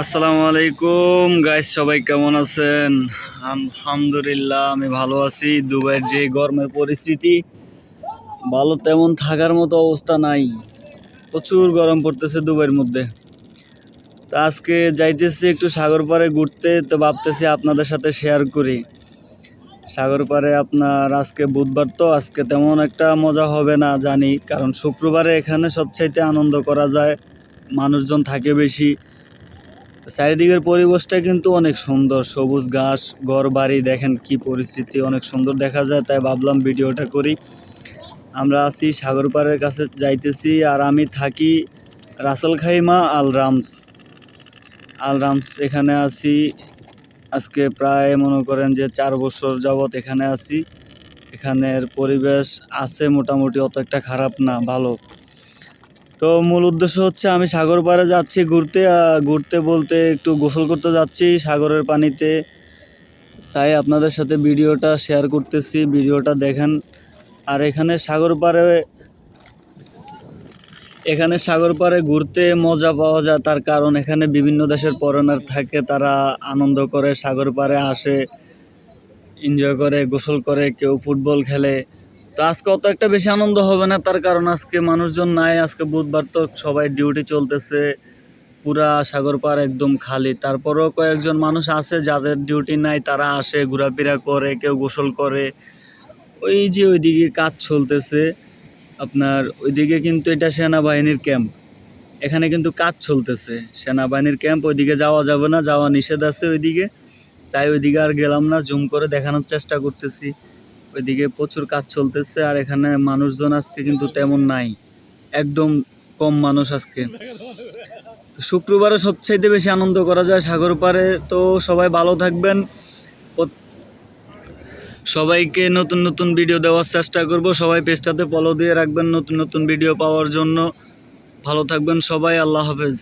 আসসালামু আলাইকুম গাইস সবাই কেমন আছেন? আলহামদুলিল্লাহ, আমি ভালো আছি। দুবাইয়ের যে গরমের পরিস্থিতি, ভালো তেমন থাকার মতো অবস্থা নাই। প্রচুর গরম পড়তেছে দুবাইয়ের মধ্যে। তো আজকে যাইতেছি একটু সাগর পাড়ে ঘুরতে, তো ভাবতেছি আপনাদের সাথে শেয়ার করি। সাগর পাড়ে আপনার আজকে বুধবার তো, আজকে তেমন একটা মজা হবে না, জানি। কারণ শুক্রবারে এখানে সবচাইতে আনন্দ করা যায়, মানুষজন থাকে বেশি। চারিদিকের পরিবেশটা কিন্তু অনেক সুন্দর। সবুজ ঘাস ঘর বাড়ি দেখেন কি পরিস্থিতি, অনেক সুন্দর দেখা যায়, তাই ভাবলাম ভিডিওটা করি। আমরা আছি সাগর পাড়ের কাছে যাইতেছি আর আমি থাকি রাসেল খাইমা আল রামস আল রামস এখানে আছি, আজকে প্রায় মনে করেন যে চার বছর যাবৎ এখানে আছি। এখানের পরিবেশ আছে মোটামুটি অত একটা খারাপ না, ভালো। তো মূল উদ্দেশ্য হচ্ছে আমি সাগর পাড়ে যাচ্ছি ঘুরতে ঘুরতে বলতে একটু গোসল করতে যাচ্ছি সাগরের পানিতে। তাই আপনাদের সাথে ভিডিওটা শেয়ার করতেছি, ভিডিওটা দেখেন। আর এখানে সাগর পাড়ে, এখানে সাগর পাড়ে ঘুরতে মজা পাওয়া যায়, তার কারণ এখানে বিভিন্ন দেশের ফরেনার থাকে, তারা আনন্দ করে, সাগর পাড়ে আসে এনজয় করে, গোসল করে, কেউ ফুটবল খেলে। তো আজকে অত একটা বেশি আনন্দ হবে না, তার কারণ আজকে মানুষজন নাই, আজকে বুধবার তো সবাই ডিউটি চলতেছে, পুরা সাগর পাড় একদম খালি। তারপরেও কয়েকজন মানুষ আছে যাদের ডিউটি নাই, তারা আসে, ঘোরাফেরা করে, কেউ গোসল করে। ওই যে ওইদিকে কাজ চলতেছে, আপনার ওইদিকে কিন্তু এটা সেনাবাহিনীর ক্যাম্প এখানে কিন্তু কাজ চলতেছে, সেনাবাহিনীর ক্যাম্প ওইদিকে যাওয়া যাবে না, যাওয়া নিষেধ আছে ওইদিকে। তাই ওইদিকে আর গেলাম না জুম করে দেখানোর চেষ্টা করতেছি। ওইদিকে প্রচুর কাজ চলতেছে আর এখানে মানুষজন আজকে কিন্তু তেমন নাই। একদম কম মানুষ আজকে। শুক্রবারে সবচাইতে বেশি আনন্দ করা যায় সাগর পাড়ে। তো সবাই ভালো থাকবেন। সবাইকে নতুন নতুন ভিডিও দেওয়ার চেষ্টা করব। সবাই পেজটাতে ফলো দিয়ে রাখবেন নতুন নতুন ভিডিও পাওয়ার জন্য। ভালো থাকবেন সবাই। আল্লাহ হাফেজ।